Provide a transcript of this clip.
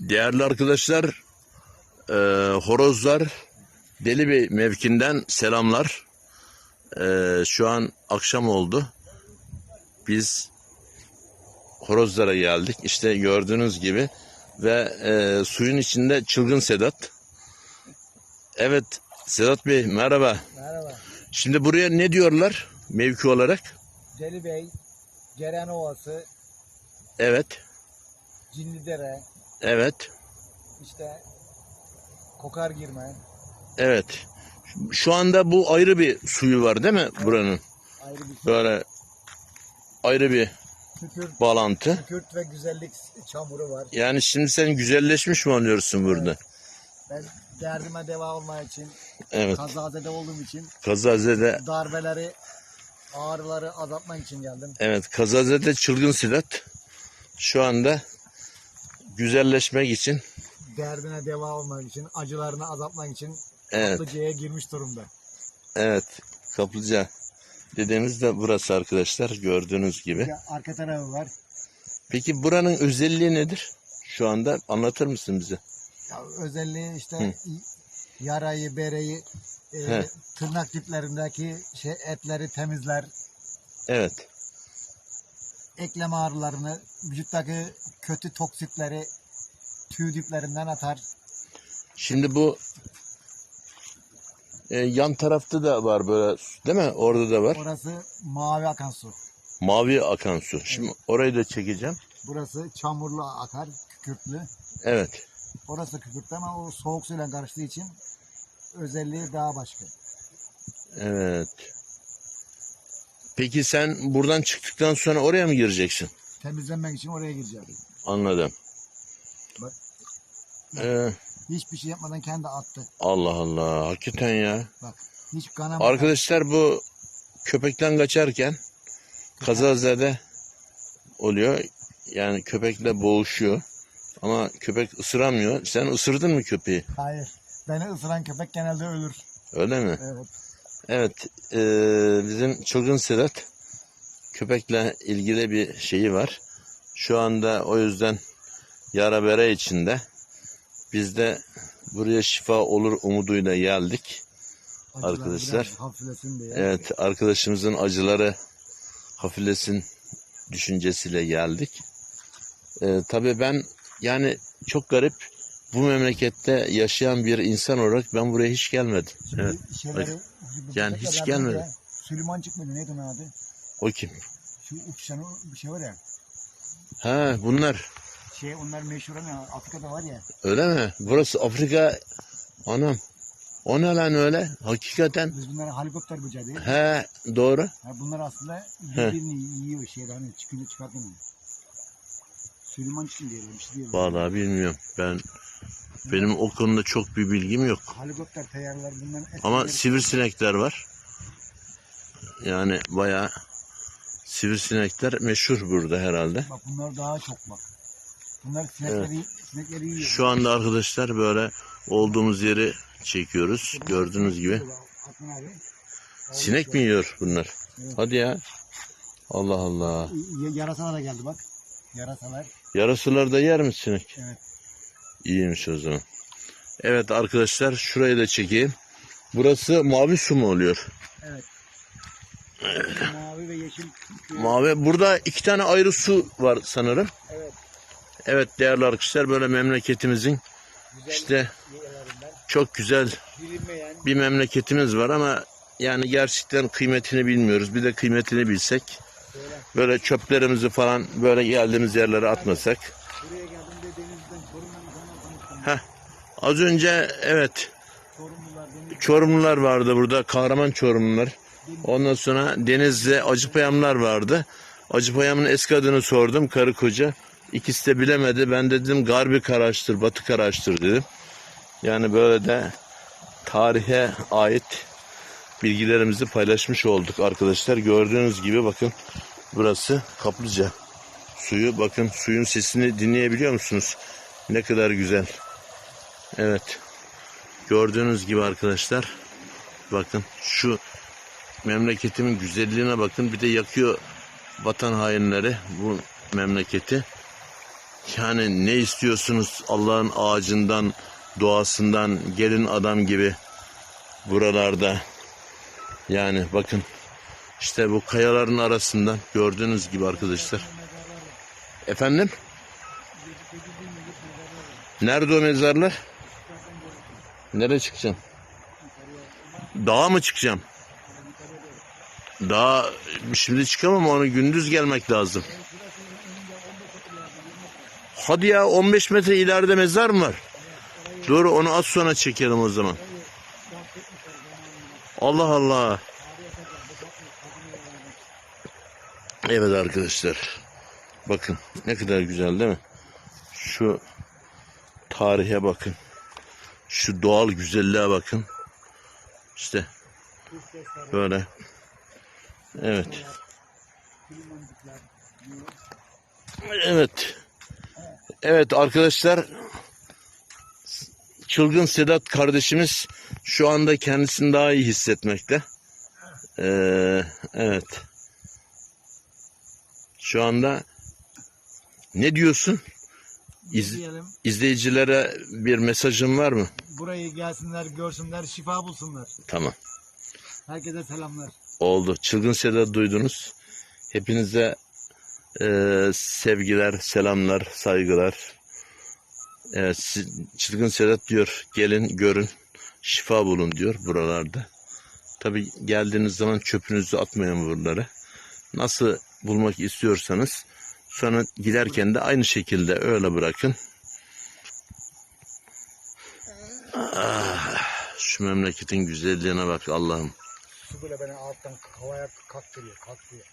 Değerli arkadaşlar, e, horozlar Deli Bey mevkinden selamlar. E, şu an akşam oldu. Biz horozlara geldik. İşte gördüğünüz gibi ve e, suyun içinde çılgın Sedat. Evet Sedat Bey merhaba. Merhaba. Şimdi buraya ne diyorlar mevki olarak? Deli Bey, Ceren Ovası, Evet, Cinlidere, evet, işte Kokar Girme, evet. Şu anda bu ayrı bir suyu var değil mi buranın? ayrı bir. Böyle ayrı bir Kükürt, bağlantı. kükürt ve güzellik çamuru var. Yani şimdi sen güzelleşmiş mi oluyorsun burada? Ben derdime deva olmak için, Evet. kazazede olduğum için, Kazazede darbeleri, ağrıları azaltmak için geldim. evet Kazazede çılgın silat şu anda güzelleşmek için Derdine deva olmak için, acılarını azaltmak için evet Kaplıca'ya girmiş durumda. evet kaplıca dediğimiz de burası arkadaşlar gördüğünüz gibi. Ya, arka tarafı var. Peki buranın özelliği nedir? Şu anda anlatır mısın bize? Ya, özelliği işte Hı. yarayı, bereyi, e, He. tırnak diplerindeki şey etleri temizler. Evet. Eklem ağrılarını, vücuttaki kötü toksitleri tüy diplerinden atar. Şimdi bu e, yan tarafta da var böyle değil mi? Orada da var. Orası mavi akan su. Mavi akan su. Şimdi orayı da çekeceğim. Burası çamurlu akar, kükürtlü. Evet. Orası kükürtlü ama o soğuk suyla karıştığı için özelliği daha başka. Evet. Peki sen buradan çıktıktan sonra oraya mı gireceksin? Temizlenmek için oraya gireceğim. Anladım. Bak. Ee, Hiçbir şey yapmadan kendi attı. Allah Allah. Hakikaten ya. Bak hiç kanama. Arkadaşlar bu köpekten kaçarken kazazede oluyor. Yani köpekle boğuşuyor. Ama köpek ısıramıyor. Sen ısırdın mı köpeği? Hayır. Beni ısıran köpek genelde ölür. Öyle mi? Evet. Evet. eee, bizim çılgın Sedat köpekle ilgili bir şeyi var. Şu anda o yüzden yara bere içinde. Biz de buraya şifa olur umuduyla geldik. Acılar Arkadaşlar. Evet arkadaşımızın acıları hafiflesin düşüncesiyle geldik. Ee, tabii ben yani çok garip bu memlekette yaşayan bir insan olarak ben buraya hiç gelmedim. Evet. şeyleri, Yani hiç gelmedi. Süleyman çıkmadı neydi onun adı? O kim? Şu uçuşan bir şey var ya. Ha bunlar Şey onlar meşhur ama Afrika'da var ya. öyle mi? Burası Afrika anam. O ne lan öyle? Hakikaten. Biz bunlara helikopter bıçağı değil. He doğru. Ha, bunlar aslında birbirini yiyor şeyler hani çıkınca çıkartmıyor. Süleyman çıkın diye diyor. Vallahi bilmiyorum. Ben benim o konuda çok bir bilgim yok. Helikopter teyarlar bunların Ama sivrisinekler var. Yani bayağı sivrisinekler meşhur burada herhalde. Bak bunlar daha çok bak. Bunlar sinekleri, sinekleri yiyor. Şu anda arkadaşlar böyle olduğumuz yeri çekiyoruz. Gördüğünüz gibi. Sinek mi yiyor bunlar? Evet. Hadi ya. Allah Allah. Y- Yarasalar da geldi bak. Yarasalar. Yarasılar da yer mi sinek? Evet. İyiymiş o zaman. Evet arkadaşlar şurayı da çekeyim. Burası mavi su mu oluyor? Evet. Mavi ve yeşil. Mavi. Burada iki tane ayrı su var sanırım. Evet. Evet değerli arkadaşlar böyle memleketimizin Güzel işte çok güzel Bilinmeyen. bir memleketimiz var ama yani gerçekten kıymetini bilmiyoruz. Bir de kıymetini bilsek. Böyle çöplerimizi falan böyle geldiğimiz yerlere atmasak. Heh. Az önce evet Çorumlular vardı burada. Kahraman Çorumlular. Ondan sonra Denizli Acıpayamlar vardı. Acıpayam'ın eski adını sordum karı koca. İkisi de bilemedi. Ben de dedim Garbi Karaç'tır, Batı Karaç'tır dedim. Yani böyle de tarihe ait bilgilerimizi paylaşmış olduk arkadaşlar. Gördüğünüz gibi bakın burası kaplıca. Suyu bakın suyun sesini dinleyebiliyor musunuz? Ne kadar güzel. Evet. Gördüğünüz gibi arkadaşlar bakın şu memleketimin güzelliğine bakın bir de yakıyor vatan hainleri bu memleketi. Yani ne istiyorsunuz Allah'ın ağacından, doğasından gelin adam gibi buralarda. Yani bakın işte bu kayaların arasından gördüğünüz gibi arkadaşlar. Efendim? Nerede o mezarlar? Nereye çıkacağım? Dağa mı çıkacağım? Daha şimdi çıkamam onu gündüz gelmek lazım. Hadi ya 15 metre ileride mezar mı var? Doğru onu az sonra çekelim o zaman. Allah Allah. Evet arkadaşlar. Bakın ne kadar güzel değil mi? Şu tarihe bakın. Şu doğal güzelliğe bakın. İşte böyle. Evet. Evet. Evet arkadaşlar. Çılgın Sedat kardeşimiz şu anda kendisini daha iyi hissetmekte. Ee, evet. Şu anda ne diyorsun? İz- Diyelim izleyicilere bir mesajın var mı? burayı gelsinler görsünler şifa bulsunlar. Tamam. Herkese selamlar. Oldu. Çılgın Sedat duydunuz. Hepinize e, sevgiler, selamlar, saygılar. Evet, Çılgın Sedat diyor gelin görün şifa bulun diyor buralarda. Tabi geldiğiniz zaman çöpünüzü atmayın buralara. Nasıl bulmak istiyorsanız sonra giderken de aynı şekilde öyle bırakın. Ah, şu memleketin güzelliğine bak Allah'ım. Su böyle beni alttan havaya kaktırıyor, kalktırıyor.